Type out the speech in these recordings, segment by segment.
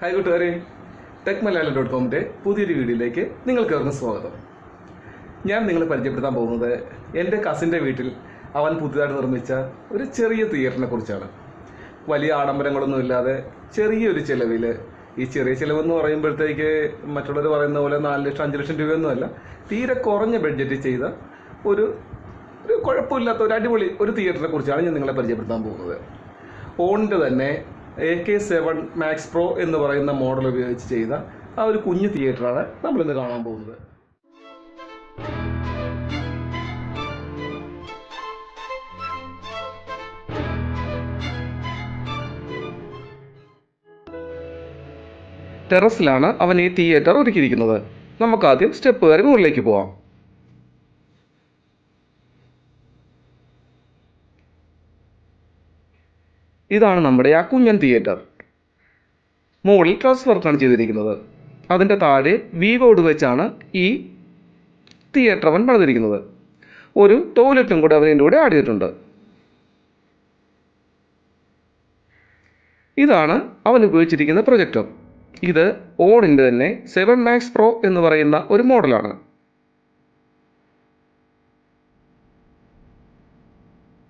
Hi കൂട്ടുകാരെ. Tech Malayalam dot കോമിന്റെ പുതിയൊരു വീഡിയോയിലേക്ക് നിങ്ങൾക്ക് ഏവർക്കും സ്വാഗതം. ഞാൻ നിങ്ങളെ പരിചയപ്പെടുത്താൻ പോകുന്നത് എന്റെ കസിന്റെ വീട്ടിൽ അവൻ പുതിയതായിട്ട് നിർമ്മിച്ച ഒരു ചെറിയ തിയേറ്ററിനെ കുറിച്ചാണ്. വലിയ ആഡംബരങ്ങളൊന്നും ഇല്ലാതെ ചെറിയൊരു ചിലവിൽ ഈ ചെറിയ ചിലവെന്ന് പറയുമ്പോഴത്തേക്ക് മറ്റുള്ളവർ പറയുന്ന പോലെ നാല് ലക്ഷം അഞ്ച് ലക്ഷം രൂപയൊന്നുമല്ല തീരെ കുറഞ്ഞ ബഡ്ജറ്റ് ചെയ്ത ഒരു ഒരു കുഴപ്പമില്ലാത്ത ഒരു അടിപൊളി ഒരു തിയേറ്ററിനെ കുറിച്ചാണ് ഞാൻ നിങ്ങളെ പരിചയപ്പെടുത്താൻ പോകുന്നത്. ഓണിന്റെ തന്നെ A K seven max pro എന്ന് പറയുന്ന മോഡൽ ഉപയോഗിച്ച് ചെയ്ത ആ ഒരു കുഞ്ഞു തിയേറ്ററാണ് നമ്മളിന്ന് കാണാൻ പോകുന്നത്. ടെറസിലാണ് അവൻ ഈ തിയേറ്റർ ഒരുക്കിയിരിക്കുന്നത്. നമുക്ക് ആദ്യം സ്റ്റെപ്പ് കയറി മുകളിലേക്ക് പോവാം. ഇതാണ് നമ്മുടെ ആ കുഞ്ഞൻ തിയേറ്റർ മുകളിൽ ട്രസ് വർക്കാണ് ചെയ്തിരിക്കുന്നത്. അതിന്റെ താഴെ വി ബോർഡ് വെച്ചാണ് ഈ തിയേറ്റർ അവൻ പണിതിരിക്കുന്നത്. ഒരു ടോയ്ലറ്റും കൂടെ അവന്റെ കൂടെ ആഡ് ചെയ്തിട്ടുണ്ട്. ഇതാണ് അവൻ ഉപയോഗിച്ചിരിക്കുന്ന പ്രൊജക്ടർ ഇത് ഓണിന്റെ തന്നെ സെവൻ മാക്സ് പ്രോ എന്ന് പറയുന്ന ഒരു മോഡലാണ്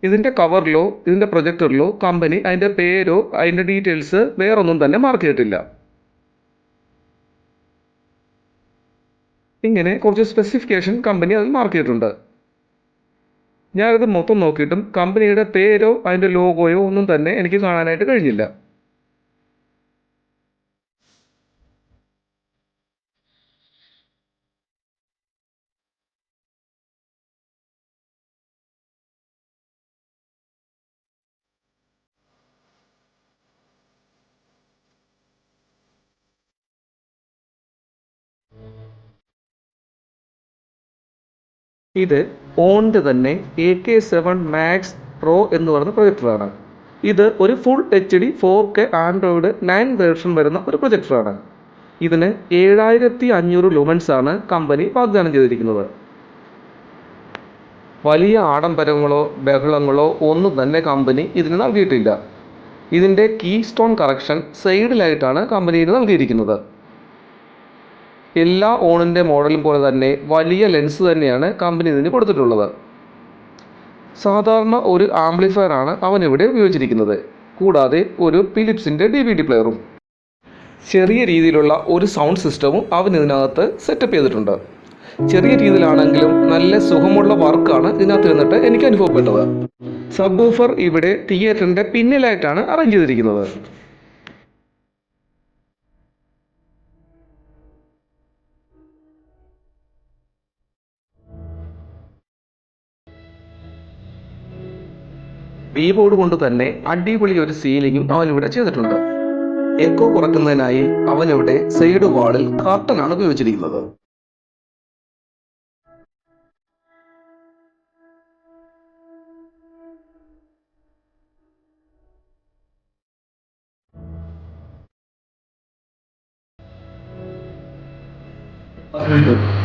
ഇതിന്റെ കവറിലോ ഇതിന്റെ പ്രൊജക്ടറിലോ കമ്പനി അതിന്റെ പേരോ അതിന്റെ ഡീറ്റെയിൽസ് വേറൊന്നും തന്നെ മാർക്ക് ചെയ്തിട്ടില്ല. ഇങ്ങനെ കുറച്ച് സ്പെസിഫിക്കേഷൻ കമ്പനി അതിൽ മാർക്ക് ചെയ്തിട്ടുണ്ട്. ഞാനിത് മൊത്തം നോക്കിയിട്ടും കമ്പനിയുടെ പേരോ അതിന്റെ ലോഗോയോ ഒന്നും തന്നെ എനിക്ക് കാണാനായിട്ട് കഴിഞ്ഞില്ല. ഇത് ഓണിന്റെ തന്നെ A K seven max pro എന്ന് പറയുന്ന പ്രൊജക്ടറാണ് ഇത് ഒരു full H D four K Android nine version വരുന്ന ഒരു പ്രൊജക്ടറാണ് ഇതിന് ഏഴായിരത്തി അഞ്ഞൂറ് ലുമൻസാണ് കമ്പനി വാഗ്ദാനം ചെയ്തിരിക്കുന്നത്. വലിയ ആഡംബരങ്ങളോ ബഹളങ്ങളോ ഒന്നും തന്നെ കമ്പനി ഇതിന് നൽകിയിട്ടില്ല. ഇതിന്റെ കീ സ്റ്റോൺ കറക്ഷൻ സൈഡിലായിട്ടാണ് കമ്പനി ഇത് നൽകിയിരിക്കുന്നത്. എല്ലാ ഓണിന്റെ മോഡലും പോലെ തന്നെ വലിയ ലെൻസ് തന്നെയാണ് കമ്പനി ഇതിന് കൊടുത്തിട്ടുള്ളത്. സാധാരണ ഒരു ആംപ്ലിഫയർ ആണ് അവൻ ഇവിടെ ഉപയോഗിച്ചിരിക്കുന്നത്. കൂടാതെ ഒരു ഫിലിപ്സിന്റെ ഡി വി ഡി പ്ലെയറും ചെറിയ രീതിയിലുള്ള ഒരു സൗണ്ട് സിസ്റ്റവും അവൻ ഇതിനകത്ത് സെറ്റപ്പ് ചെയ്തിട്ടുണ്ട്. ചെറിയ രീതിയിലാണെങ്കിലും നല്ല സുഖമുള്ള വർക്കാണ് ഇതിനകത്ത് ഇരുന്നിട്ട് എനിക്ക് അനുഭവപ്പെട്ടത്. സബ് ഇവിടെ തിയേറ്ററിന്റെ പിന്നിലായിട്ടാണ് അറേഞ്ച് ചെയ്തിരിക്കുന്നത്. വി ബോർഡ് കൊണ്ട് തന്നെ അടിപൊളി ഒരു സീലിംഗും അവൻ ഇവിടെ ചെയ്തിട്ടുണ്ട്. എക്കോ കുറയ്ക്കുന്നതിനായി അവൻ ഇവിടെ സൈഡ് വാളിൽ കാർട്ടനാണ് ഉപയോഗിച്ചിരിക്കുന്നത്. എക്കോ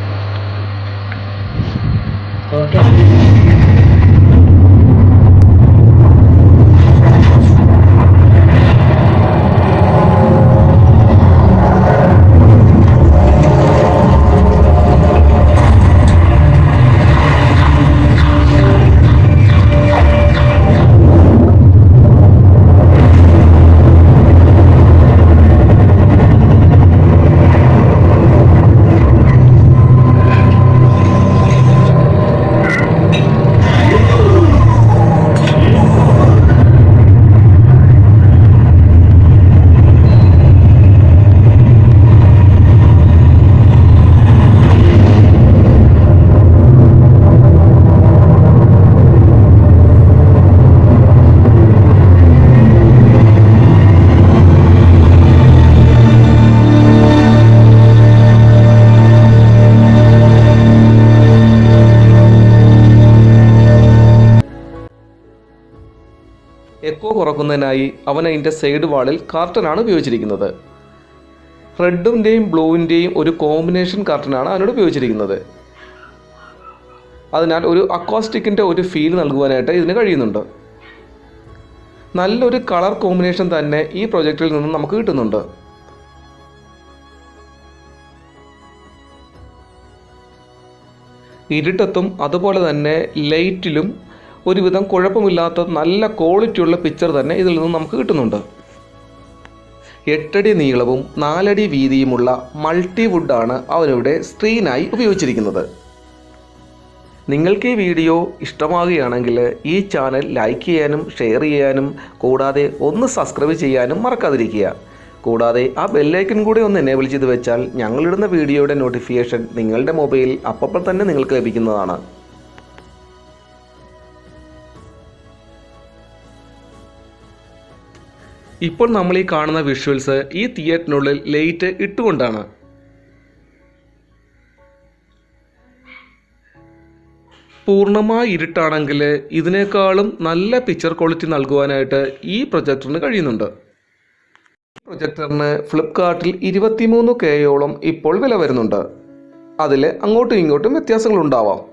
തുറക്കുന്നതിനായി അവൻ അതിന്റെ സൈഡ് വാളിൽ കാർട്ടനാണ് ഉപയോഗിച്ചിരിക്കുന്നത്. റെഡിന്റെയും ബ്ലൂവിന്റെയും ഒരു കോമ്പിനേഷൻ കാർട്ടനാണ് അവനോട് ഉപയോഗിച്ചിരിക്കുന്നത്. അതിനാൽ ഒരു അക്വാസ്റ്റിക്കിന്റെ ഒരു ഫീൽ നൽകുവാനായിട്ട് ഇതിന് കഴിയുന്നുണ്ട്. നല്ലൊരു കളർ കോമ്പിനേഷൻ തന്നെ ഈ പ്രൊജക്റ്റിൽ നിന്നും നമുക്ക് കിട്ടുന്നുണ്ട്. ഇരുട്ടത്തും അതുപോലെ തന്നെ ലൈറ്റിലും ഒരുവിധം കുഴപ്പമില്ലാത്ത നല്ല ക്വാളിറ്റിയുള്ള പിക്ചർ തന്നെ ഇതിൽ നിന്ന് നമുക്ക് കിട്ടുന്നുണ്ട്. എട്ടടി നീളവും നാലടി വീതിയുമുള്ള മൾട്ടി വുഡാണ് അവരുടെ സ്ക്രീനായി ഉപയോഗിച്ചിരിക്കുന്നത്. നിങ്ങൾക്ക് ഈ വീഡിയോ ഇഷ്ടമാകുകയാണെങ്കിൽ ഈ ചാനൽ ലൈക്ക് ചെയ്യാനും ഷെയർ ചെയ്യാനും കൂടാതെ ഒന്ന് സബ്സ്ക്രൈബ് ചെയ്യാനും മറക്കാതിരിക്കുക. കൂടാതെ ആ ബെല്ലൈക്കൺ കൂടി ഒന്ന് എനേബിൾ ചെയ്ത് വെച്ചാൽ ഞങ്ങളിടുന്ന വീഡിയോയുടെ നോട്ടിഫിക്കേഷൻ നിങ്ങളുടെ മൊബൈലിൽ അപ്പോൾ തന്നെ നിങ്ങൾക്ക് ലഭിക്കുന്നതാണ്. ഇപ്പോൾ നമ്മൾ ഈ കാണുന്ന വിഷ്വൽസ് ഈ തിയേറ്ററിനുള്ളിൽ ലൈറ്റ് ഇട്ടുകൊണ്ടാണ്. പൂർണമായി ഇരുട്ടാണെങ്കിൽ ഇതിനേക്കാളും നല്ല പിക്ചർ ക്വാളിറ്റി നൽകുവാനായിട്ട് ഈ പ്രൊജക്ടറിന് കഴിയുന്നുണ്ട്. പ്രൊജക്ടറിന് ഫ്ലിപ്കാർട്ടിൽ ഇരുപത്തിമൂന്ന് കെയോളം ഇപ്പോൾ വില വരുന്നുണ്ട്. അതിൽ അങ്ങോട്ടും ഇങ്ങോട്ടും വ്യത്യാസങ്ങളുണ്ടാവാം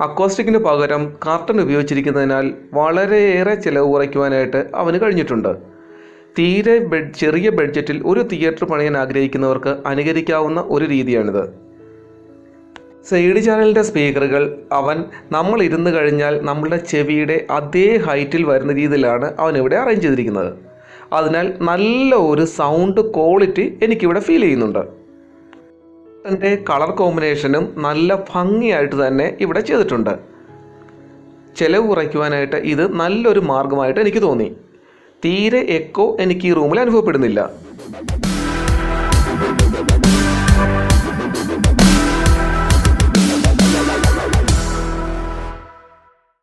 അക്കോസ്റ്റിക്കിന് പകരം കാർട്ടൺ ഉപയോഗിച്ചിരിക്കുന്നതിനാൽ വളരെയേറെ ചിലവ് കുറയ്ക്കുവാനായിട്ട് അവന് കഴിഞ്ഞിട്ടുണ്ട്. തീരെ ബഡ് ചെറിയ ബഡ്ജറ്റിൽ ഒരു തിയേറ്റർ പണിയാൻ ആഗ്രഹിക്കുന്നവർക്ക് അനുകരിക്കാവുന്ന ഒരു രീതിയാണിത്. സൈഡ് ചാനലിന്റെ സ്പീക്കറുകൾ അവൻ നമ്മൾ ഇരുന്ന് കഴിഞ്ഞാൽ നമ്മളുടെ ചെവിയുടെ അതേ ഹൈറ്റിൽ വരുന്ന രീതിയിലാണ് അവൻ ഇവിടെ അറേഞ്ച് ചെയ്തിരിക്കുന്നത്. അതിനാൽ നല്ല ഒരു സൗണ്ട് ക്വാളിറ്റി എനിക്കിവിടെ ഫീൽ ചെയ്യുന്നുണ്ട്. എന്റെ കളർ കോമ്പിനേഷനും നല്ല ഭംഗിയായിട്ട് തന്നെ ഇവിടെ ചെയ്തിട്ടുണ്ട്. ചിലവ് കുറയ്ക്കുവാനായിട്ട് ഇത് നല്ലൊരു മാർഗമായിട്ട് എനിക്ക് തോന്നി. തീരെ എക്കോ എനിക്ക് ഈ റൂമിൽ അനുഭവപ്പെടുന്നില്ല.